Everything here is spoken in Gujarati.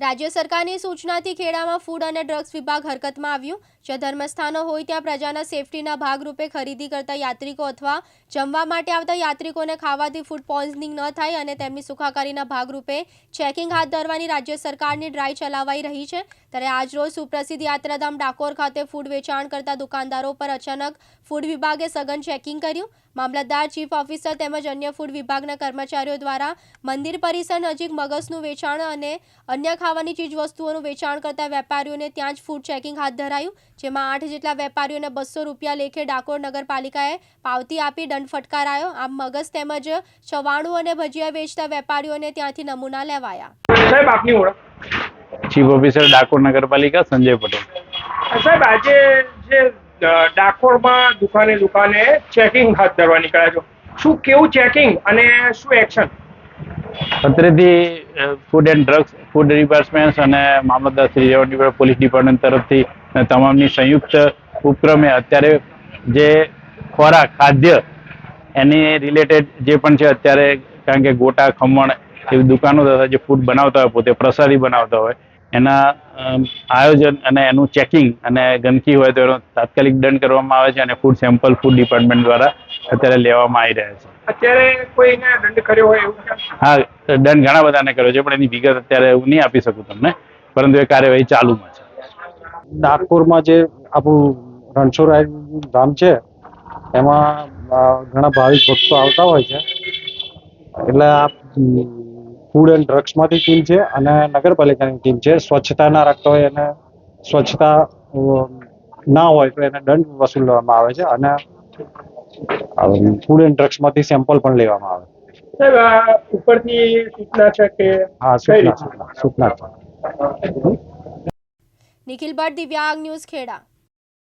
રાજ્ય સરકારની સૂચનાથી ખેડામાં ફૂડ અને ડ્રગ્સ વિભાગ હરકતમાં આવ્યું. જ્યાં ધર્મસ્થાનો હોય ત્યાં પ્રજાના સેફટીના ભાગરૂપે ખરીદી કરતા યાત્રિકો અથવા જમવા માટે આવતા યાત્રિકોને ખાવાથી ફૂડ પોઈઝનિંગ ન થાય અને તેમની સુખાકારીના ભાગરૂપે ચેકિંગ હાથ ધરવાની રાજ્ય સરકારની ડ્રાઈવ ચલાવાઈ રહી છે. ત્યારે આજરોજ સુપ્રસિદ્ધ યાત્રાધામ ડાકોર ખાતે ફૂડ વેચાણ કરતા દુકાનદારો પર અચાનક ફૂડ વિભાગે સઘન ચેકિંગ કર્યું. મામલતદાર ચીફ ઓફિસર તેમજ અન્ય ફૂડ વિભાગના કર્મચારીઓ દ્વારા મંદિર પરિસર નજીક મગસનું વેચાણ અને અન્ય ખાવાની ચીજવસ્તુઓનું વેચાણ કરતા વેપારીઓને ત્યાં જ ફૂડ ચેકિંગ હાથ ધરાયું જેમાં આઠ જેટલા વેપારીઓને બસો રૂપિયા લેખે ડાકોર નગરપાલિકાએ પાવતી આપી દંડ ફટકારાયો. આમ મગસ તેમજ ચવાણું અને ભજીયા વેચતા વેપારીઓને ત્યાંથી નમૂના લેવાયા. સાહેબ આપની ઓળખ? ચીફ ઓફિસર ડાકોર નગરપાલિકા સંજય પટેલ. સાહેબ આજે જે ડાકોરમાં દુકાને દુકાને ચેકિંગ હાથ ધરવા નીકળ્યા છો શું કેવું ચેકિંગ અને શું action અત્રેથી food and drugs food department અને મામલતદાર શ્રી રેવન્યુ પોલીસ ડિપાર્ટમેન્ટ તરફથી તમામની સંયુક્ત ઉપક્રમે અત્યારે જે ખોરાક, ખાદ્ય એની રિલેટેડ જે પણ છે અત્યારે, કારણ કે ગોટા, ખમણ એવી દુકાનો તથા જે ફૂડ બનાવતા હોય, પોતે પ્રસાદી બનાવતા હોય એના આયોજન અને એનું ચેકિંગ અને ગંદકી હોય તો એનો તાત્કાલિક દંડ કરવામાં આવે છે અને ફૂડ સેમ્પલ ફૂડ ડિપાર્ટમેન્ટ દ્વારા અત્યારે લેવામાં આવી રહ્યા છે. અત્યારે કોઈને દંડ કર્યો હોય એવું હા દંડ ઘણા બધાને કર્યો છે પણ એની વિગત અત્યારે હું નહીં આપી શકું તમને પરંતુ એ કાર્યવાહી ચાલુમાં છે. નાગપુરમાં જે આપણું રણછોડરાય ધામ છે એમાં ઘણા ભાવિક ભક્તો આવતા હોય છે. એટલે આ ફૂડ એન્ડ ડ્રગ્સમાંથી ટીમ છે અને નગરપાલિકાની ટીમ છે. સ્વચ્છતા ના રાખતા હોય એને સ્વચ્છતા ના હોય તો એને દંડ વસૂલવામાં આવે છે અને ફૂડ એન્ડ ડ્રગ્સમાંથી સેમ્પલ પણ લેવામાં આવે. ઉપરથી સૂચના છે કે હા સૂચના નિખિલ ભટ્ટ દિવ્યાંગ ન્યૂઝ ખેડા.